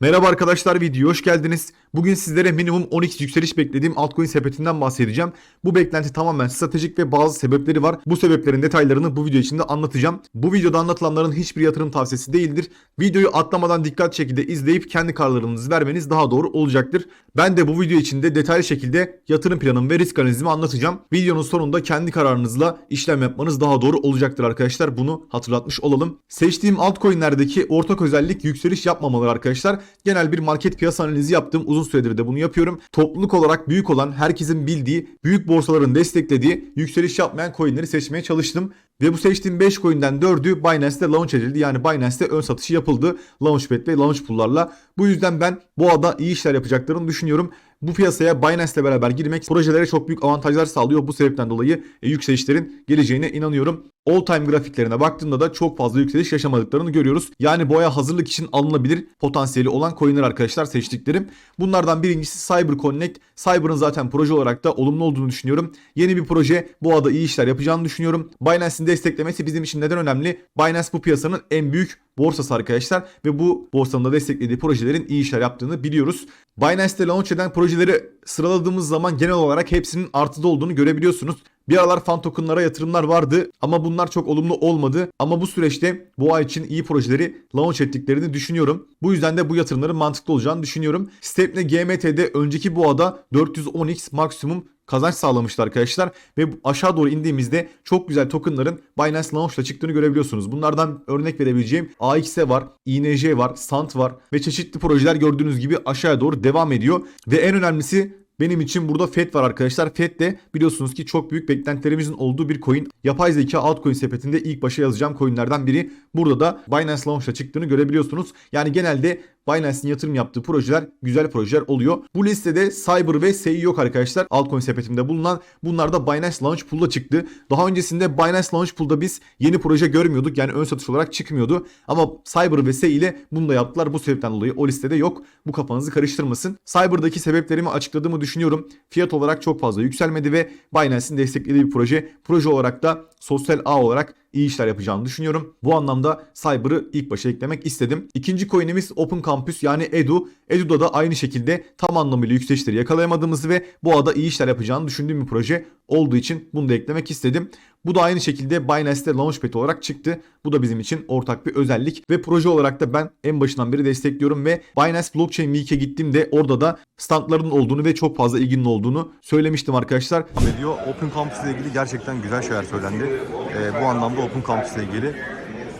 Merhaba arkadaşlar videoya hoş geldiniz. Bugün sizlere minimum 12 yükseliş beklediğim altcoin sepetinden bahsedeceğim. Bu beklenti tamamen stratejik ve bazı sebepleri var. Bu sebeplerin detaylarını bu video içinde anlatacağım. Bu videoda anlatılanların hiçbir yatırım tavsiyesi değildir. Videoyu atlamadan dikkat şekilde izleyip kendi kararlarınızı vermeniz daha doğru olacaktır. Ben de bu video içinde detaylı şekilde yatırım planım ve risk analizimi anlatacağım. Videonun sonunda kendi kararınızla işlem yapmanız daha doğru olacaktır arkadaşlar. Bunu hatırlatmış olalım. Seçtiğim altcoin'lerdeki ortak özellik yükseliş yapmamaları arkadaşlar. Genel bir market piyasa analizi yaptım. Uzun süredir de bunu yapıyorum. Topluluk olarak büyük olan, herkesin bildiği, büyük borsaların desteklediği yükseliş yapmayan coin'leri seçmeye çalıştım. Ve bu seçtiğim 5 coin'den 4'ü Binance'te launch edildi. Yani Binance'te ön satışı yapıldı. Launchpad ve launch pool'larla. Bu yüzden ben bu ada iyi işler yapacaklarını düşünüyorum. Bu piyasaya Binance ile beraber girmek projelere çok büyük avantajlar sağlıyor. Bu sebepten dolayı e, yükselişlerin geleceğine inanıyorum. All time grafiklerine baktığımda da çok fazla yükseliş yaşamadıklarını görüyoruz. Yani boya hazırlık için alınabilir potansiyeli olan coinler arkadaşlar seçtiklerim. Bunlardan birincisi Cyber Connect. Cyber'ın zaten proje olarak da olumlu olduğunu düşünüyorum. Yeni bir proje bu ada iyi işler yapacağını düşünüyorum. Binance'in desteklemesi bizim için neden önemli? Binance bu piyasanın en büyük borsası arkadaşlar ve bu borsanın da desteklediği projelerin iyi işler yaptığını biliyoruz. Binance'te launch eden projeleri sıraladığımız zaman genel olarak hepsinin artıda olduğunu görebiliyorsunuz. Bir aralar fan tokenlara yatırımlar vardı ama bunlar çok olumlu olmadı. Ama bu süreçte ay için iyi projeleri launch ettiklerini düşünüyorum. Bu yüzden de bu yatırımların mantıklı olacağını düşünüyorum. Stepne GMT'de önceki boğada 410x maksimum kazanç sağlamıştı arkadaşlar. Ve aşağı doğru indiğimizde çok güzel tokenların Binance Launch'ta çıktığını görebiliyorsunuz. Bunlardan örnek verebileceğim AXE var, INJ var, Sant var ve çeşitli projeler gördüğünüz gibi aşağıya doğru devam ediyor. Ve en önemlisi benim için burada FED var arkadaşlar. FED de biliyorsunuz ki çok büyük beklentilerimizin olduğu bir coin. Yapay zeka altcoin sepetinde ilk başa yazacağım coinlerden biri. Burada da Binance Launch'ta çıktığını görebiliyorsunuz. Yani genelde Binance'in yatırım yaptığı projeler güzel projeler oluyor. Bu listede Cyber ve SEI yok arkadaşlar. Altcoin sepetimde bulunan bunlar da Binance Launch Pool'da çıktı. Daha öncesinde Binance Launch Pool'da biz yeni proje görmüyorduk. Yani ön satış olarak çıkmıyordu. Ama Cyber ve SEI ile bunu da yaptılar. Bu sebepten dolayı o listede yok. Bu kafanızı karıştırmasın. Cyber'daki sebeplerimi açıkladığımı düşünüyorum. Fiyat olarak çok fazla yükselmedi ve Binance'in desteklediği bir proje. Proje olarak da sosyal ağ olarak iyi işler yapacağını düşünüyorum. Bu anlamda Cyber'ı ilk başa eklemek istedim. İkinci coin'imiz Open Campus yani Edu. Edu'da da aynı şekilde tam anlamıyla yükselişleri yakalayamadığımızı ve bu ada iyi işler yapacağını düşündüğüm bir proje olduğu için bunu da eklemek istedim. Bu da aynı şekilde Binance'te Launchpad olarak çıktı. Bu da bizim için ortak bir özellik ve proje olarak da ben en başından beri destekliyorum ve Binance Blockchain Week'e gittiğimde orada da standların olduğunu ve çok fazla ilginin olduğunu söylemiştim arkadaşlar. ediyor. Open Campus ile ilgili gerçekten güzel şeyler söylendi. Ee, bu anlamda Open Campus ile ilgili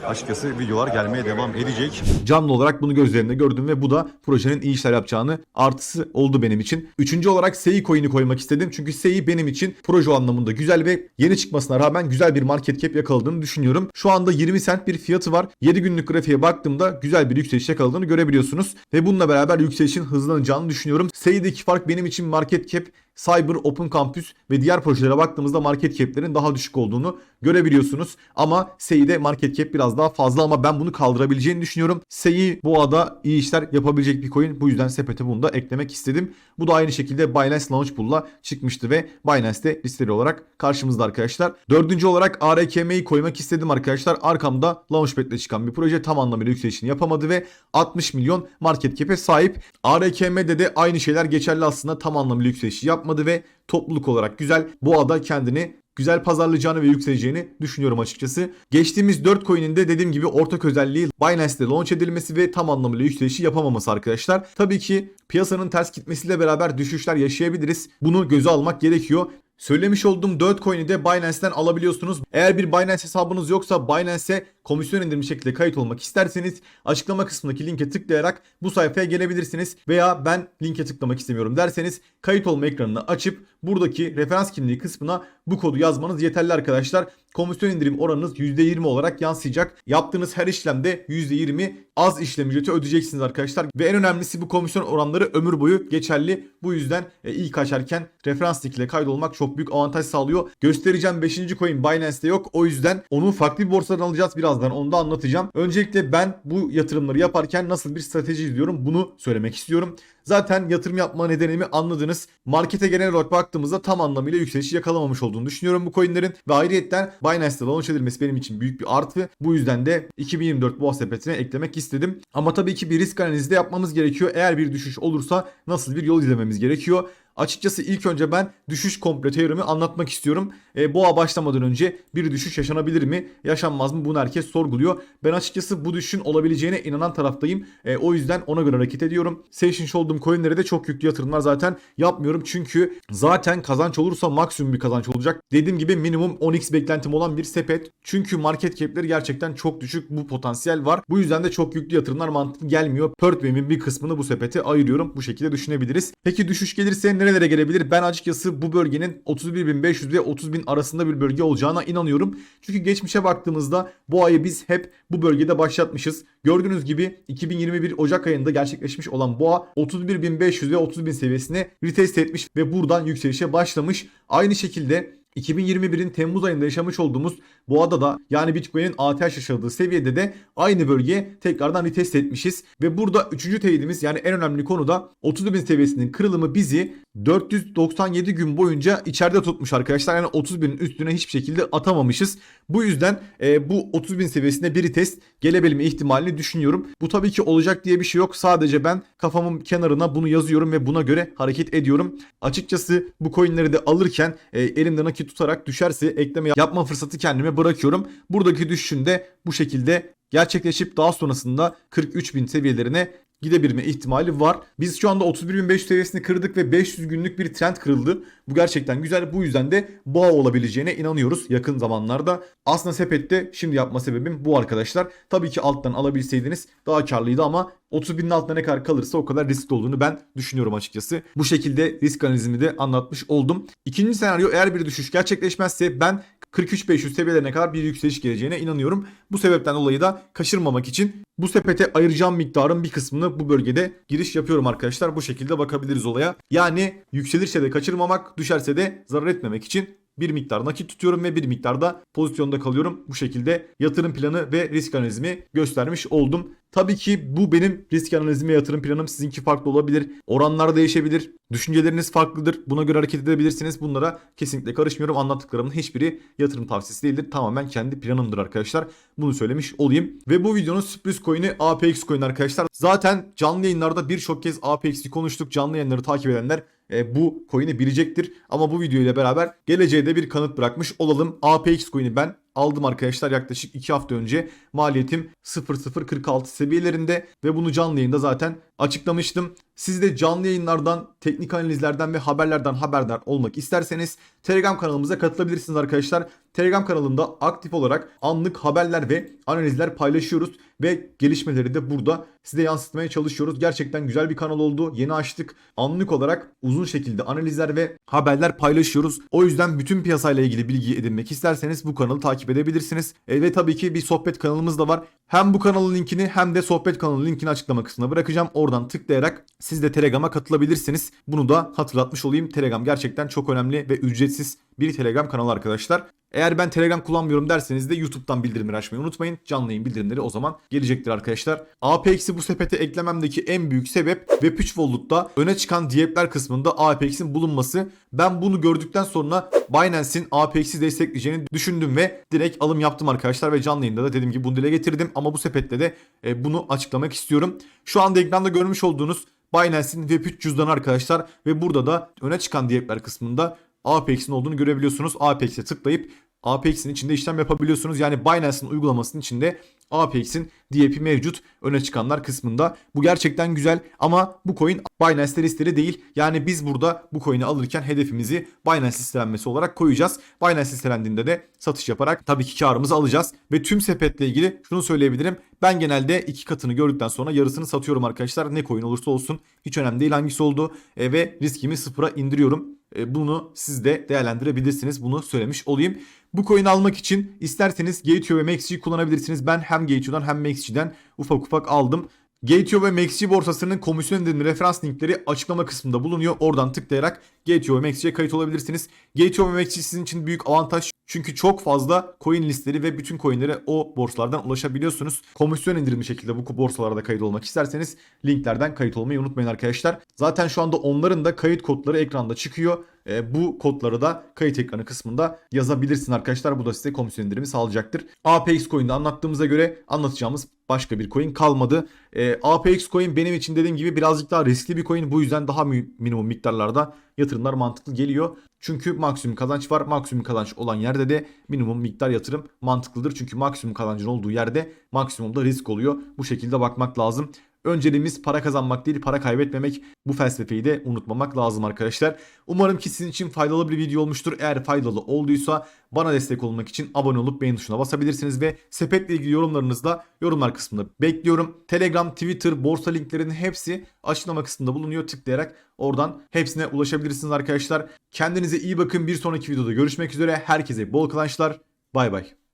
açıkçası videolar gelmeye devam edecek. Canlı olarak bunu gözlerimde gördüm ve bu da projenin iyi işler yapacağını artısı oldu benim için. Üçüncü olarak SEI coin'i koymak istedim. Çünkü SEI benim için proje anlamında güzel ve yeni çıkmasına rağmen güzel bir market cap yakaladığını düşünüyorum. Şu anda 20 cent bir fiyatı var. 7 günlük grafiğe baktığımda güzel bir yükseliş yakaladığını görebiliyorsunuz. Ve bununla beraber yükselişin hızlanacağını düşünüyorum. SEI'deki fark benim için market cap Cyber, Open Campus ve diğer projelere baktığımızda market cap'lerin daha düşük olduğunu görebiliyorsunuz. Ama SEI'de market cap biraz daha fazla ama ben bunu kaldırabileceğini düşünüyorum. SEI bu ada iyi işler yapabilecek bir coin. Bu yüzden sepete bunu da eklemek istedim. Bu da aynı şekilde Binance Launch Pool'la çıkmıştı ve Binance'te listeli olarak karşımızda arkadaşlar. Dördüncü olarak ARKM'yi koymak istedim arkadaşlar. Arkamda Launchpad'le çıkan bir proje tam anlamıyla yükselişini yapamadı ve 60 milyon market cap'e sahip. ARKM'de de aynı şeyler geçerli aslında tam anlamıyla yükselişi yapmadı ve topluluk olarak güzel. Bu ada kendini güzel pazarlayacağını ve yükseleceğini düşünüyorum açıkçası. Geçtiğimiz 4 coin'in de dediğim gibi ortak özelliği Binance'de launch edilmesi ve tam anlamıyla yükselişi yapamaması arkadaşlar. Tabii ki piyasanın ters gitmesiyle beraber düşüşler yaşayabiliriz. Bunu göze almak gerekiyor. Söylemiş olduğum 4 coin'i de Binance'ten alabiliyorsunuz. Eğer bir Binance hesabınız yoksa Binance'e komisyon indirimli şekilde kayıt olmak isterseniz açıklama kısmındaki linke tıklayarak bu sayfaya gelebilirsiniz. Veya ben linke tıklamak istemiyorum derseniz kayıt olma ekranını açıp buradaki referans kimliği kısmına bu kodu yazmanız yeterli arkadaşlar. Komisyon indirim oranınız %20 olarak yansıyacak. Yaptığınız her işlemde %20 az işlem ücreti ödeyeceksiniz arkadaşlar. Ve en önemlisi bu komisyon oranları ömür boyu geçerli. Bu yüzden e, ilk açarken referans link ile kaydolmak çok büyük avantaj sağlıyor. Göstereceğim 5. coin Binance'te yok. O yüzden onu farklı bir borsadan alacağız. Biraz birazdan onu da anlatacağım. Öncelikle ben bu yatırımları yaparken nasıl bir strateji izliyorum bunu söylemek istiyorum. Zaten yatırım yapma nedenimi anladınız. Markete genel olarak baktığımızda tam anlamıyla yükselişi yakalamamış olduğunu düşünüyorum bu coinlerin. Ve ayrıyetten Binance'da launch edilmesi benim için büyük bir artı. Bu yüzden de 2024 boğa sepetine eklemek istedim. Ama tabii ki bir risk analizi de yapmamız gerekiyor. Eğer bir düşüş olursa nasıl bir yol izlememiz gerekiyor. Açıkçası ilk önce ben düşüş komple teorimi anlatmak istiyorum. E, boğa başlamadan önce bir düşüş yaşanabilir mi? Yaşanmaz mı? Bunu herkes sorguluyor. Ben açıkçası bu düşüşün olabileceğine inanan taraftayım. E, o yüzden ona göre hareket ediyorum. Session olduğum coinlere de çok yüklü yatırımlar zaten yapmıyorum. Çünkü zaten kazanç olursa maksimum bir kazanç olacak. Dediğim gibi minimum 10x beklentim olan bir sepet. Çünkü market cap'leri gerçekten çok düşük. Bu potansiyel var. Bu yüzden de çok yüklü yatırımlar mantıklı gelmiyor. Pertway'in bir kısmını bu sepete ayırıyorum. Bu şekilde düşünebiliriz. Peki düşüş gelirse nerelere gelebilir? Ben açıkçası bu bölgenin 31.500 ve 30.000 arasında bir bölge olacağına inanıyorum. Çünkü geçmişe baktığımızda bu ayı biz hep bu bölgede başlatmışız. Gördüğünüz gibi 2021 Ocak ayında gerçekleşmiş olan boğa 31.500 ve 30.000 seviyesine retest etmiş ve buradan yükselişe başlamış. Aynı şekilde 2021'in Temmuz ayında yaşamış olduğumuz boğada da yani Bitcoin'in ATH yaşadığı seviyede de aynı bölgeye tekrardan retest etmişiz. Ve burada üçüncü teyidimiz yani en önemli konu da 30.000 seviyesinin kırılımı bizi 497 gün boyunca içeride tutmuş arkadaşlar. Yani 30.000'in üstüne hiçbir şekilde atamamışız. Bu yüzden e, bu 30.000 seviyesine bir test gelebilme ihtimalini düşünüyorum. Bu tabii ki olacak diye bir şey yok. Sadece ben kafamın kenarına bunu yazıyorum ve buna göre hareket ediyorum. Açıkçası bu coinleri de alırken e, elimde nakit tutarak düşerse ekleme yapma fırsatı kendime bırakıyorum. Buradaki düşüşün de bu şekilde gerçekleşip daha sonrasında 43.000 seviyelerine gidebilme ihtimali var. Biz şu anda 31.500 seviyesini kırdık ve 500 günlük bir trend kırıldı. Bu gerçekten güzel. Bu yüzden de boğa olabileceğine inanıyoruz yakın zamanlarda. Aslında sepette şimdi yapma sebebim bu arkadaşlar. Tabii ki alttan alabilseydiniz daha karlıydı ama 30 binin altına ne kadar kalırsa o kadar riskli olduğunu ben düşünüyorum açıkçası. Bu şekilde risk analizimi de anlatmış oldum. İkinci senaryo eğer bir düşüş gerçekleşmezse ben 43.500 seviyelerine kadar bir yükseliş geleceğine inanıyorum. Bu sebepten dolayı da kaçırmamak için bu sepete ayıracağım miktarın bir kısmını bu bölgede giriş yapıyorum arkadaşlar. Bu şekilde bakabiliriz olaya. Yani yükselirse de kaçırmamak, düşerse de zarar etmemek için bir miktar nakit tutuyorum ve bir miktarda pozisyonda kalıyorum. Bu şekilde yatırım planı ve risk analizimi göstermiş oldum. Tabii ki bu benim risk analizim ve yatırım planım sizinki farklı olabilir. Oranlar değişebilir. Düşünceleriniz farklıdır. Buna göre hareket edebilirsiniz. Bunlara kesinlikle karışmıyorum. Anlattıklarımın hiçbiri yatırım tavsiyesi değildir. Tamamen kendi planımdır arkadaşlar. Bunu söylemiş olayım. Ve bu videonun sürpriz coin'i APX coin arkadaşlar. Zaten canlı yayınlarda birçok kez APX'i konuştuk. Canlı yayınları takip edenler e, bu coin'i bilecektir. Ama bu video ile beraber geleceğe de bir kanıt bırakmış olalım. APX coin'i ben aldım arkadaşlar yaklaşık 2 hafta önce. Maliyetim 0046 seviyelerinde ve bunu canlı yayında zaten açıklamıştım. Siz de canlı yayınlardan, teknik analizlerden ve haberlerden haberdar olmak isterseniz Telegram kanalımıza katılabilirsiniz arkadaşlar. Telegram kanalında aktif olarak anlık haberler ve analizler paylaşıyoruz ve gelişmeleri de burada size yansıtmaya çalışıyoruz. Gerçekten güzel bir kanal oldu. Yeni açtık. Anlık olarak uzun şekilde analizler ve haberler paylaşıyoruz. O yüzden bütün piyasayla ilgili bilgi edinmek isterseniz bu kanalı takip edebilirsiniz. E, ve tabii ki bir sohbet kanalımız da var. Hem bu kanalın linkini hem de sohbet kanalı linkini açıklama kısmına bırakacağım. Oradan tıklayarak siz de Telegram'a katılabilirsiniz. Bunu da hatırlatmış olayım. Telegram gerçekten çok önemli ve ücretsiz bir Telegram kanalı arkadaşlar. Eğer ben Telegram kullanmıyorum derseniz de YouTube'dan bildirimleri açmayı unutmayın. Canlı yayın bildirimleri o zaman gelecektir arkadaşlar. APX'i bu sepete eklememdeki en büyük sebep Web3 Wallet'ta öne çıkan diyetler kısmında APX'in bulunması. Ben bunu gördükten sonra Binance'in APX'i destekleyeceğini düşündüm ve direkt alım yaptım arkadaşlar ve canlı yayında da dediğim gibi bunu dile getirdim. Ama bu sepette de e, bunu açıklamak istiyorum. Şu anda ekranda görmüş olduğunuz Binance'in Web3 cüzdanı arkadaşlar ve burada da öne çıkan diyetler kısmında Apex'in olduğunu görebiliyorsunuz. Apex'e tıklayıp Apex'in içinde işlem yapabiliyorsunuz. Yani Binance'in uygulamasının içinde Apex'in DAP mevcut öne çıkanlar kısmında. Bu gerçekten güzel ama bu coin Binance listeli değil. Yani biz burada bu coin'i alırken hedefimizi Binance listelenmesi olarak koyacağız. Binance listelendiğinde de satış yaparak tabii ki karımızı alacağız. Ve tüm sepetle ilgili şunu söyleyebilirim. Ben genelde iki katını gördükten sonra yarısını satıyorum arkadaşlar. Ne coin olursa olsun hiç önemli değil hangisi oldu. E, ve riskimi sıfıra indiriyorum. E, bunu siz de değerlendirebilirsiniz. Bunu söylemiş olayım. Bu coin'i almak için isterseniz Gateway ve Maxi kullanabilirsiniz. Ben hem Gateway'dan hem Maxi'den ufak ufak aldım. GTO ve MaxG borsasının komisyon indirimli referans linkleri açıklama kısmında bulunuyor. Oradan tıklayarak GTO ve MaxG'ye kayıt olabilirsiniz. GTO ve MaxG sizin için büyük avantaj. Çünkü çok fazla coin listleri ve bütün coinlere o borsalardan ulaşabiliyorsunuz. Komisyon indirimli şekilde bu borsalara da kayıt olmak isterseniz linklerden kayıt olmayı unutmayın arkadaşlar. Zaten şu anda onların da kayıt kodları ekranda çıkıyor. E, bu kodları da kayıt ekranı kısmında yazabilirsin arkadaşlar. Bu da size komisyon indirimi sağlayacaktır. APX Coin'de anlattığımıza göre anlatacağımız başka bir coin kalmadı. E, APX Coin benim için dediğim gibi birazcık daha riskli bir coin. Bu yüzden daha mi- minimum miktarlarda yatırımlar mantıklı geliyor. Çünkü maksimum kazanç var. Maksimum kazanç olan yerde de minimum miktar yatırım mantıklıdır. Çünkü maksimum kazancın olduğu yerde maksimumda risk oluyor. Bu şekilde bakmak lazım. Önceliğimiz para kazanmak değil, para kaybetmemek. Bu felsefeyi de unutmamak lazım arkadaşlar. Umarım ki sizin için faydalı bir video olmuştur. Eğer faydalı olduysa bana destek olmak için abone olup beğen tuşuna basabilirsiniz ve sepetle ilgili yorumlarınızı da yorumlar kısmında bekliyorum. Telegram, Twitter, borsa linklerinin hepsi açıklama kısmında bulunuyor. Tıklayarak oradan hepsine ulaşabilirsiniz arkadaşlar. Kendinize iyi bakın. Bir sonraki videoda görüşmek üzere. Herkese bol kazançlar. Bay bay.